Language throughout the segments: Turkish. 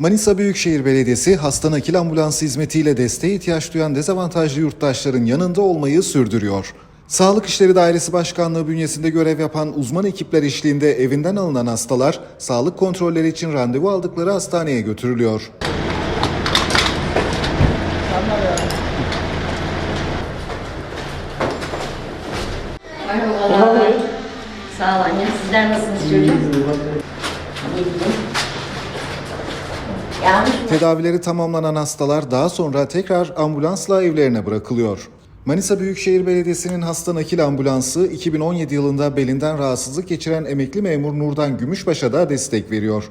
Manisa Büyükşehir Belediyesi hasta nakil ambulans hizmetiyle desteğe ihtiyaç duyan dezavantajlı yurttaşların yanında olmayı sürdürüyor. Sağlık İşleri Dairesi Başkanlığı bünyesinde görev yapan uzman ekipler eşliğinde evinden alınan hastalar sağlık kontrolleri için randevu aldıkları hastaneye götürülüyor. Merhabalar. Sağ ol anne. Sizler nasılsınız çocuğum? İyi gidin. Yağmış mı? Tedavileri tamamlanan hastalar daha sonra tekrar ambulansla evlerine bırakılıyor. Manisa Büyükşehir Belediyesi'nin hasta nakil ambulansı 2017 yılında belinden rahatsızlık geçiren emekli memur Nurdan Gümüşbaş'a da destek veriyor.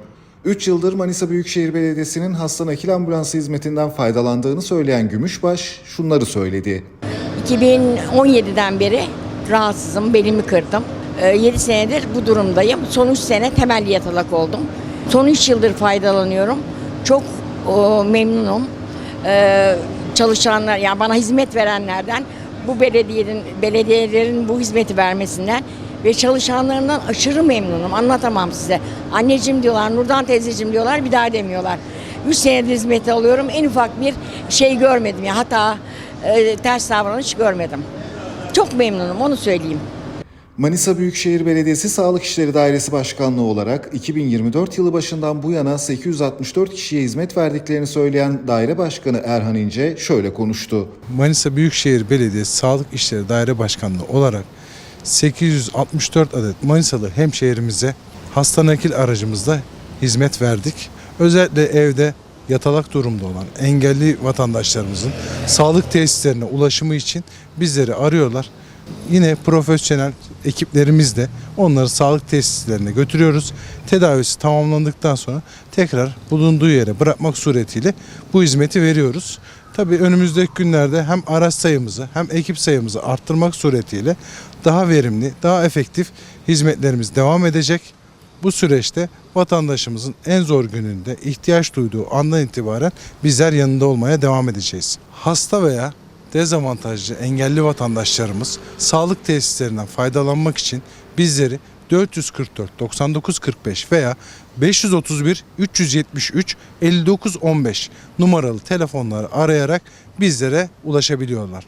3 yıldır Manisa Büyükşehir Belediyesi'nin hasta nakil ambulansı hizmetinden faydalandığını söyleyen Gümüşbaş şunları söyledi. 2017'den beri rahatsızım, belimi kırdım. 7 senedir bu durumdayım. Son 3 sene temel yatalak oldum. Son 3 yıldır faydalanıyorum. Çok o, memnunum. Ee, çalışanlar, yani bana hizmet verenlerden, bu belediyenin, belediyelerin bu hizmeti vermesinden ve çalışanlarından aşırı memnunum. Anlatamam size. Anneciğim diyorlar, Nurdan teyzeciğim diyorlar, bir daha demiyorlar. 3 senedir hizmeti alıyorum. En ufak bir şey görmedim ya. Hata, e, ters davranış görmedim. Çok memnunum onu söyleyeyim. Manisa Büyükşehir Belediyesi Sağlık İşleri Dairesi Başkanlığı olarak 2024 yılı başından bu yana 864 kişiye hizmet verdiklerini söyleyen Daire Başkanı Erhan İnce şöyle konuştu. Manisa Büyükşehir Belediyesi Sağlık İşleri Daire Başkanlığı olarak 864 adet Manisalı hemşehrimize hasta nakil aracımızda hizmet verdik. Özellikle evde yatalak durumda olan engelli vatandaşlarımızın sağlık tesislerine ulaşımı için bizleri arıyorlar. Yine profesyonel ekiplerimizle onları sağlık tesislerine götürüyoruz. Tedavisi tamamlandıktan sonra tekrar bulunduğu yere bırakmak suretiyle bu hizmeti veriyoruz. Tabii önümüzdeki günlerde hem araç sayımızı hem ekip sayımızı arttırmak suretiyle daha verimli, daha efektif hizmetlerimiz devam edecek. Bu süreçte vatandaşımızın en zor gününde ihtiyaç duyduğu andan itibaren bizler yanında olmaya devam edeceğiz. Hasta veya dezavantajlı engelli vatandaşlarımız sağlık tesislerinden faydalanmak için bizleri 444 99 45 veya 531 373 59 15 numaralı telefonları arayarak bizlere ulaşabiliyorlar.